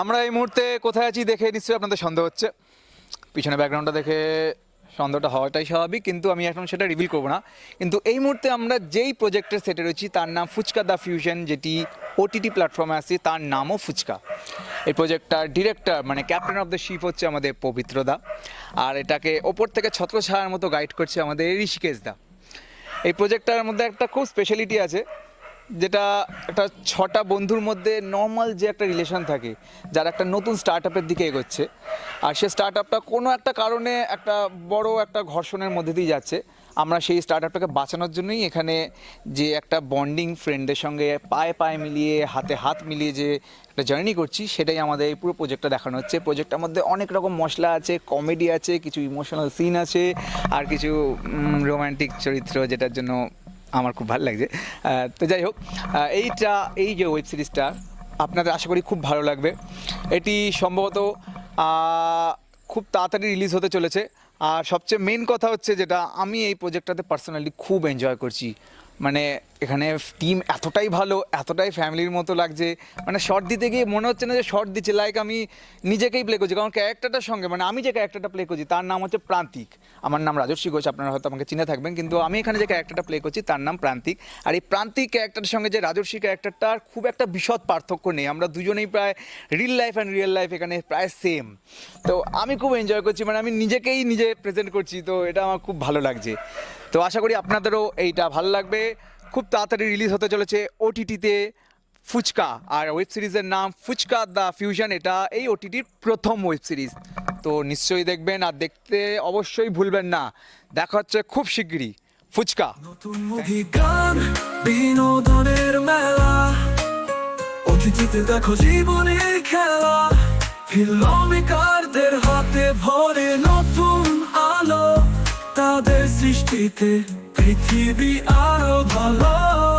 আমরা এই মুহূর্তে কোথায় আছি দেখে নিশ্চয়ই আপনাদের সন্দেহ হচ্ছে। পিছনে ব্যাকগ্রাউন্ডটা দেখে সন্দেহটা হওয়াটাই স্বাভাবিক, কিন্তু আমি এখন সেটা রিভিল করব না। কিন্তু এই মুহূর্তে আমরা যেই প্রজেক্টের সেটে রয়েছি, তার নাম ফুচকা দ্য ফিউশন যেটি ওটিটি প্ল্যাটফর্মে আছে, তার নামও ফুচকা। এই প্রজেক্টটার ডিরেক্টর মানে ক্যাপ্টেন অফ দ্য শিপ হচ্ছে আমাদের পবিত্রদা আর এটাকে ওপর থেকে ছত্রছায়ার মতো গাইড করছে আমাদের ঋষিকেশ দা। এই প্রজেক্টটার মধ্যে একটা খুব স্পেশালিটি আছে যেটা একটা ছটা বন্ধুর মধ্যে নর্মাল যে একটা রিলেশন থাকে, যারা একটা নতুন স্টার্ট আপের দিকে এগোচ্ছে, আর সে স্টার্ট আপটা কোনো একটা কারণে একটা বড় একটা ঘর্ষণের মধ্যে দিয়ে যাচ্ছে, আমরা সেই স্টার্ট আপটাকে বাঁচানোর জন্যই এখানে যে একটা বন্ডিং ফ্রেন্ডের সঙ্গে পায়ে পায়ে মিলিয়ে, হাতে হাত মিলিয়ে যে একটা জার্নি করছি, সেটাই আমাদের এই পুরো প্রজেক্টটা দেখানো হচ্ছে। প্রজেক্টটার মধ্যে অনেক রকম মশলা আছে কমেডি আছে, কিছু ইমোশনাল সিন আছে, আর কিছু রোমান্টিক চরিত্র যেটার জন্য আমার খুব ভালো লাগছে। তো যাই হোক এইটা, এই যে ওয়েব সিরিজটা আপনাদের আশা করি খুব ভালো লাগবে। এটি সম্ভবত খুব তাড়াতাড়ি রিলিজ হতে চলেছে। আর সবচেয়ে মেন কথা হচ্ছে যেটা, আমি এই প্রজেক্টটাতে পার্সোনালি খুব এনজয় করছি। মানে এখানে টিম এতটাই ভালো, এতটাই ফ্যামিলির মতো লাগছে। মানে শর্ট দিতে গিয়ে মনে হচ্ছে না যে শর্ট দিচ্ছে লাইক আমি নিজেকেই প্লে করছি। কারণ ক্যারেক্টারটার সঙ্গে মানে আমি যে ক্যারেক্টারটা প্লে করছি, তার নাম হচ্ছে প্রান্তিক। আমার নাম রাজস্বী ঘোষ, আপনারা হয়তো আমাকে চিনে থাকবেন, কিন্তু আমি এখানে যে ক্যারেক্টারটা প্লে করছি, তার নাম প্রান্তিক। আর এই প্রান্তিক ক্যারেক্টারের সঙ্গে যে রাজস্বী ক্যারেক্টারটার খুব একটা বিশদ পার্থক্য নেই। আমরা দুজনেই প্রায় reel life and real life এখানে প্রায় সেম তো আমি খুব এনজয় করছি মানে আমি নিজেকেই নিজে প্রেজেন্ট করছি, তো এটা আমার খুব ভালো লাগছে। তো আশা করি আপনাদেরও এইটা ভালো লাগবে। খুব তাড়াতাড়ি রিলিজ হতে চলেছে ওটিটিতে ফুচকা। আর ওয়েব সিরিজের নাম ফুচকা দ্য ফিউশন এটা এই ওটিটির প্রথম ওয়েব সিরিজ তো নিশ্চয়ই দেখবেন আর দেখতে অবশ্যই ভুলবেন না। দেখা হচ্ছে খুব শিগগিরই। ফুচকা। নতুন বিনোদনের মেলা। অতিথিতে দেখো জীবনের খেলা। ফিল্মমেকারদের হাতে ভরে নতুন আলো। তাদের সৃষ্টিতে Pity the out of the love.